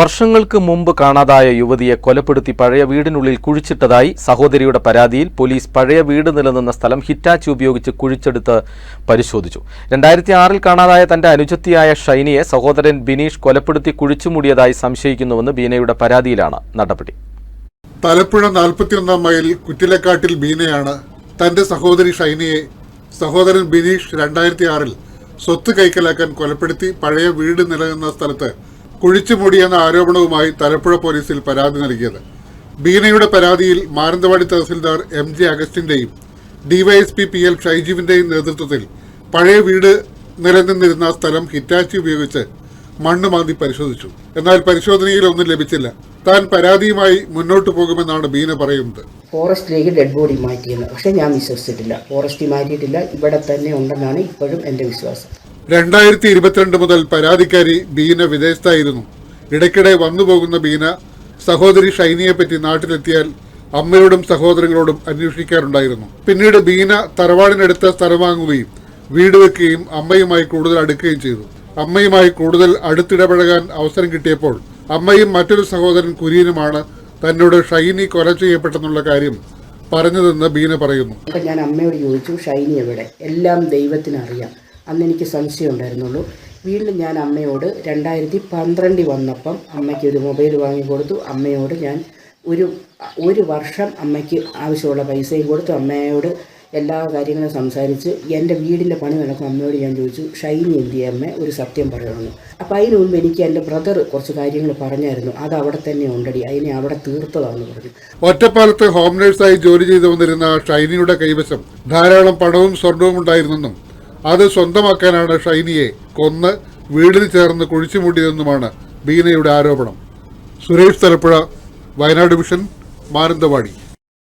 വർഷങ്ങൾക്ക് മുമ്പ് കാണാതായ യുവതിയെ കൊലപ്പെടുത്തി പഴയ വീടിനുള്ളിൽ കുഴിച്ചിട്ടതായി സഹോദരിയുടെ പരാതിയിൽ പോലീസ് പഴയ വീട് നിലനിന്ന സ്ഥലം ഹിറ്റാച്ച് ഉപയോഗിച്ച് കുഴിച്ചെടുത്ത് പരിശോധിച്ചു. രണ്ടായിരത്തി ആറിൽ കാണാതായ തന്റെ അനുജത്തിയായ ഷൈനിയെ സഹോദരൻ ബിനീഷ് കൊലപ്പെടുത്തി കുഴിച്ചുമൂടിയതായി സംശയിക്കുന്നുവെന്ന് ബീനയുടെ പരാതിയിലാണ് നടപടി. തലപ്പുഴ നാൽപ്പത്തിയൊന്നാം മൈൽ കുറ്റിലക്കാട്ടിൽ ബീനയാണ് തന്റെ സഹോദരി ഷൈനിയെ സഹോദരൻ ബിനീഷ് രണ്ടായിരത്തി ആറിൽ സ്വത്ത് കൈക്കലാക്കാൻ കൊലപ്പെടുത്തി പഴയ വീട് നിലനിന്ന സ്ഥലത്ത് കുഴിച്ചു മൂടിയെന്ന ആരോപണവുമായി തലപ്പുഴ പോലീസിൽ പരാതി നൽകിയത്. ബീനയുടെ പരാതിയിൽ മാനന്തവാടി തഹസിൽദാർ എം ജെ അഗസ്റ്റിന്റെയും ഡിവൈഎസ്പി പി എൽ ഷൈജീവിന്റെയും നേതൃത്വത്തിൽ പഴയ വീട് നിലനിന്നിരുന്ന സ്ഥലം ഹിറ്റാച്ചി ഉപയോഗിച്ച് മണ്ണ് മാന്തി പരിശോധിച്ചു. എന്നാൽ പരിശോധനയിൽ ഒന്നും ലഭിച്ചില്ല. താൻ പരാതിയുമായി മുന്നോട്ടു പോകുമെന്നാണ് ബീന പറയുന്നത്. ഫോറസ്റ്റിലേക്ക് ഡെഡ് ബോഡി മാറ്റിയെന്ന്. പക്ഷെ ഞാൻ വിശ്വസിച്ചിട്ടില്ല. ഫോറസ്റ്റിൽ മാറ്റിയിട്ടില്ല. ഇവിടെ തന്നെ ഉണ്ടെന്നാണ് ഇപ്പോഴും എന്റെ വിശ്വാസം. രണ്ടായിരത്തി ഇരുപത്തിരണ്ട് മുതൽ പരാതിക്കാരി ബീന വിദേശത്തായിരുന്നു. ഇടയ്ക്കിടെ വന്നുപോകുന്ന ബീന സഹോദരി ഷൈനിയെ പറ്റി നാട്ടിലെത്തിയാൽ അമ്മയോടും സഹോദരങ്ങളോടും അന്വേഷിക്കാറുണ്ടായിരുന്നു. പിന്നീട് ബീന തറവാടിനടുത്ത സ്ഥലം വാങ്ങുകയും വീട് വെക്കുകയും അമ്മയുമായി കൂടുതൽ അടുക്കുകയും ചെയ്തു. അമ്മയുമായി കൂടുതൽ അടുത്തിടപഴകാൻ അവസരം കിട്ടിയപ്പോൾ അമ്മയും മറ്റൊരു സഹോദരൻ കുര്യനുമാണ് തന്നോട് ഷൈനി കൊല ചെയ്യപ്പെട്ടെന്നുള്ള കാര്യം പറഞ്ഞതെന്ന് ബീന പറയുന്നു. ഞാൻ അമ്മയോട് ചോദിച്ചു ഷൈനി എവിടെ? എല്ലാം ദൈവത്തിന് അറിയാം അന്ന് എനിക്ക് സംശയം ഉണ്ടായിരുന്നുള്ളൂ. വീണ്ടും ഞാൻ അമ്മയോട് രണ്ടായിരത്തി പന്ത്രണ്ടിൽ വന്നപ്പം അമ്മയ്ക്ക് ഒരു മൊബൈൽ വാങ്ങിക്കൊടുത്തു അമ്മയോട് ഞാൻ ഒരു ഒരു വർഷം അമ്മയ്ക്ക് ആവശ്യമുള്ള പൈസയും കൊടുത്തു. അമ്മയോട് എല്ലാ കാര്യങ്ങളും സംസാരിച്ച് എന്റെ വീടിന്റെ പണി നടക്കും അമ്മയോട് ഞാൻ ചോദിച്ചു ഷൈനി എന്ത് ചെയ്യാം അമ്മ? ഒരു സത്യം പറയണമെന്ന് അപ്പോൾ അതിന് മുമ്പ് എനിക്ക് എന്റെ ബ്രദർ കുറച്ച് കാര്യങ്ങൾ പറഞ്ഞായിരുന്നു. അത് അവിടെ തന്നെ ഉണ്ടടി അതിനെ അവിടെ തീർത്തതാണെന്ന് പറഞ്ഞു. ഒറ്റപ്പാലത്ത് ഹോം നഴ്സായി ജോലി ചെയ്തു വന്നിരുന്ന ഷൈനിയുടെ കൈവശം ധാരാളം പണവും സ്വർണവും ഉണ്ടായിരുന്നെന്നും അത് സ്വന്തമാക്കാനാണ് ഷൈനിയെ കൊന്ന് വീടിന് ചേർന്ന് കുഴിച്ചുമൂടിയതെന്നുമാണ് ബീനയുടെ ആരോപണം. സുരേഷ് തലപ്പുഴ വയനാട് വിഷൻ മാനന്തവാടി.